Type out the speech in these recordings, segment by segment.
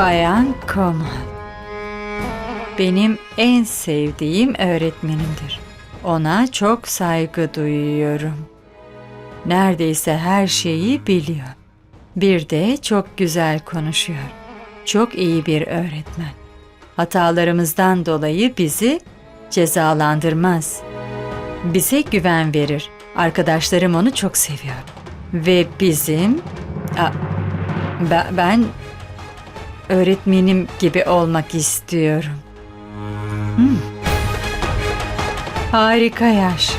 Bayan Koma. Benim en sevdiğim öğretmenimdir. Ona çok saygı duyuyorum. Neredeyse her şeyi biliyor. Bir de çok güzel konuşuyor. Çok iyi bir öğretmen. Hatalarımızdan dolayı bizi cezalandırmaz. Bize güven verir. Arkadaşlarım onu çok seviyor. Ve bizim... Aa, ben, ben öğretmenim gibi olmak istiyorum. Hmm. Harika yaş.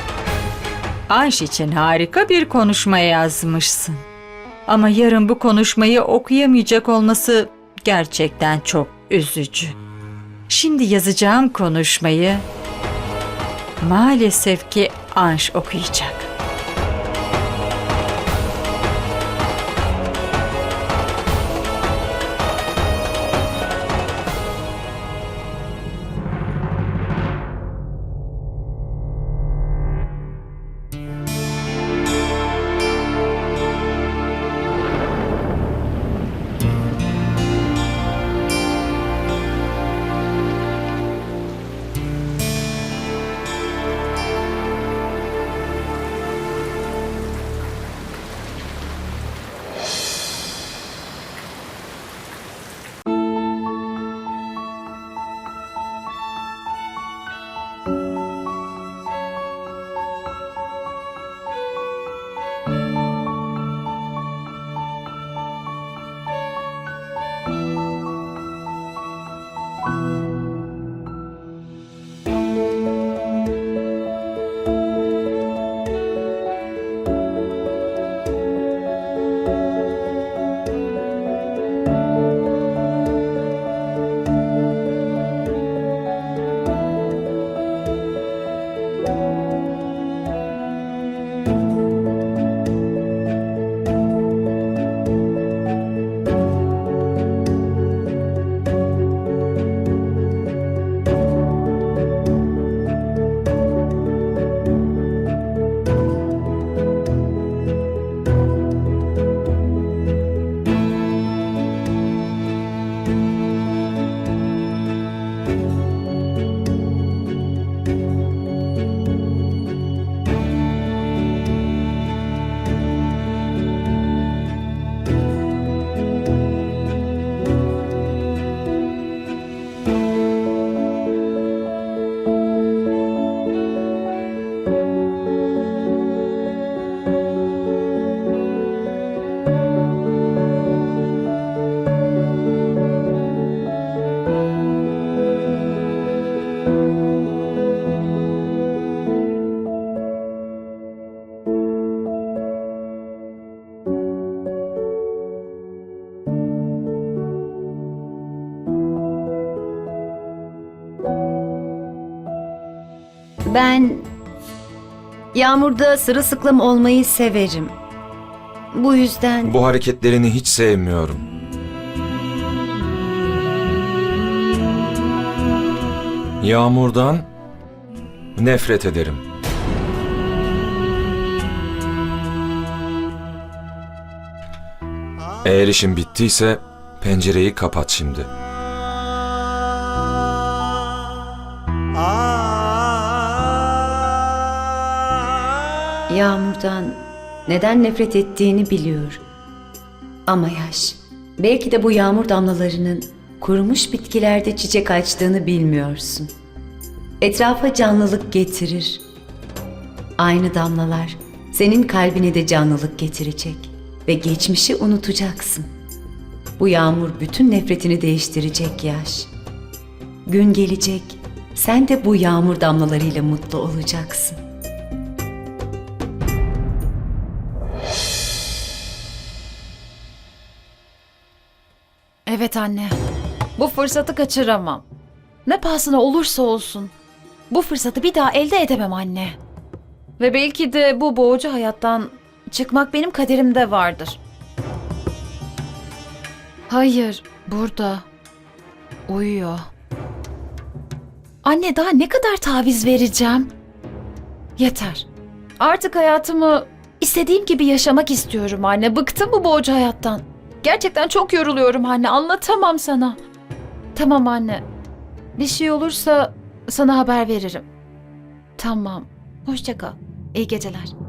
Ayş için harika bir konuşma yazmışsın. Ama yarın bu konuşmayı okuyamayacak olması gerçekten çok üzücü. Şimdi yazacağım konuşmayı maalesef ki Anş okuyacak. Ben yağmurda sırılsıklam olmayı severim. Bu yüzden Bu hareketlerini hiç sevmiyorum. Yağmurdan nefret ederim. Eğer işin bittiyse pencereyi kapat şimdi. Yağmurdan neden nefret ettiğini biliyor. Ama yaş, belki de bu yağmur damlalarının kurumuş bitkilerde çiçek açtığını bilmiyorsun. Etrafa canlılık getirir. Aynı damlalar senin kalbine de canlılık getirecek ve geçmişi unutacaksın. Bu yağmur bütün nefretini değiştirecek yaş. Gün gelecek, sen de bu yağmur damlalarıyla mutlu olacaksın. Evet anne. Bu fırsatı kaçıramam. Ne pahasına olursa olsun. Bu fırsatı bir daha elde edemem anne. Ve belki de bu boğucu hayattan çıkmak benim kaderimde vardır. Hayır, burada. Uyuyor. Anne daha ne kadar taviz vereceğim? Yeter. Artık hayatımı istediğim gibi yaşamak istiyorum anne. Bıktım bu boğucu hayattan. Gerçekten çok yoruluyorum anne. Anlatamam sana. Tamam anne. Bir şey olursa sana haber veririm. Tamam. Hoşça kal. İyi geceler.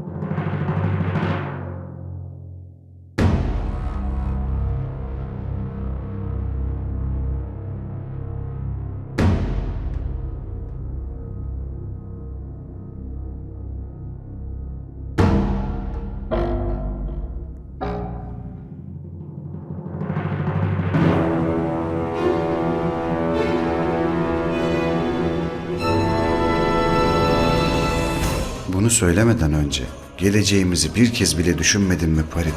Söylemeden önce geleceğimizi bir kez bile düşünmedin mi Paride?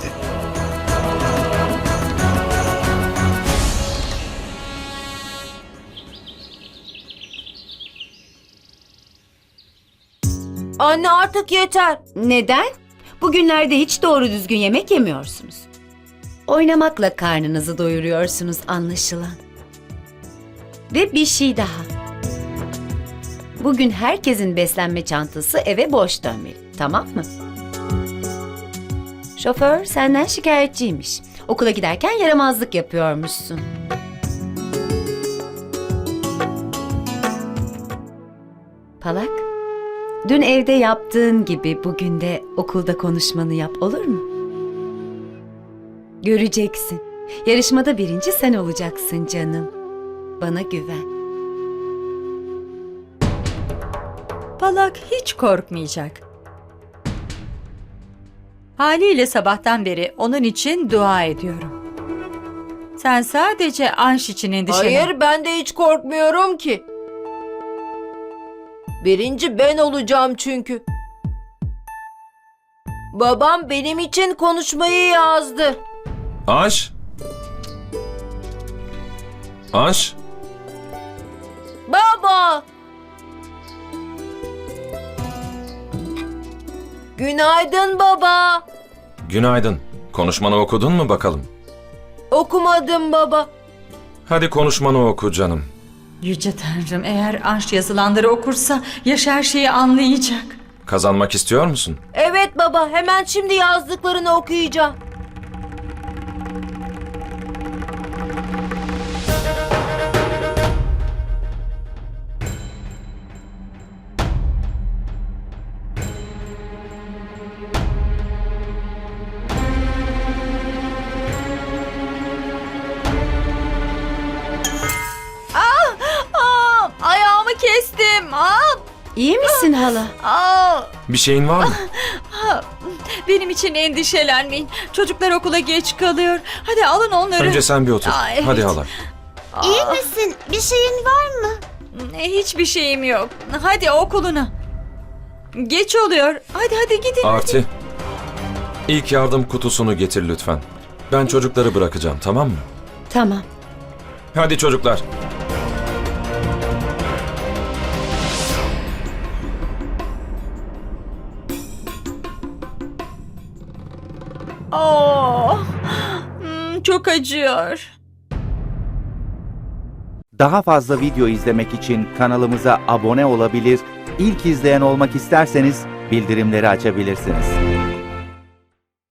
Anne artık yeter. Neden? Bugünlerde hiç doğru düzgün yemek yemiyorsunuz. Oynamakla karnınızı doyuruyorsunuz anlaşılan. Ve bir şey daha. Bugün herkesin beslenme çantası eve boş dönmeli. Tamam mı? Şoför senden şikayetçiymiş. Okula giderken yaramazlık yapıyormuşsun. Palak, dün evde yaptığın gibi bugün de okulda konuşmanı yap olur mu? Göreceksin. Yarışmada birinci sen olacaksın canım. Bana güven. Palak hiç korkmayacak. Haliyle sabahtan beri onun için dua ediyorum. Sen sadece Anş için endişelen. Hayır ben de hiç korkmuyorum ki. Birinci ben olacağım çünkü. Babam benim için konuşmayı yazdı. Anş? Anş? Günaydın baba. Günaydın. Konuşmanı okudun mu bakalım? Okumadım baba. Hadi konuşmanı oku canım. Yüce Tanrım eğer Anş yazılanları okursa Yaş her şeyi anlayacak. Kazanmak istiyor musun? Evet baba hemen şimdi yazdıklarını okuyacağım. İyi misin hala? aa. Bir şeyin var mı? Benim için endişelenmeyin. Çocuklar okula geç kalıyor. Hadi alın onları. Önce sen bir otur. Aa, evet. Hadi hala. İyi misin? Bir şeyin var mı? Hiçbir şeyim yok. Hadi okuluna. Geç oluyor. Hadi hadi gidin. Arti. İlk yardım kutusunu getir lütfen. Ben çocukları bırakacağım tamam mı? Tamam. Hadi çocuklar. Oh, hmm, çok acıyor. Daha fazla video izlemek için kanalımıza abone olabilir, ilk izleyen olmak isterseniz bildirimleri açabilirsiniz.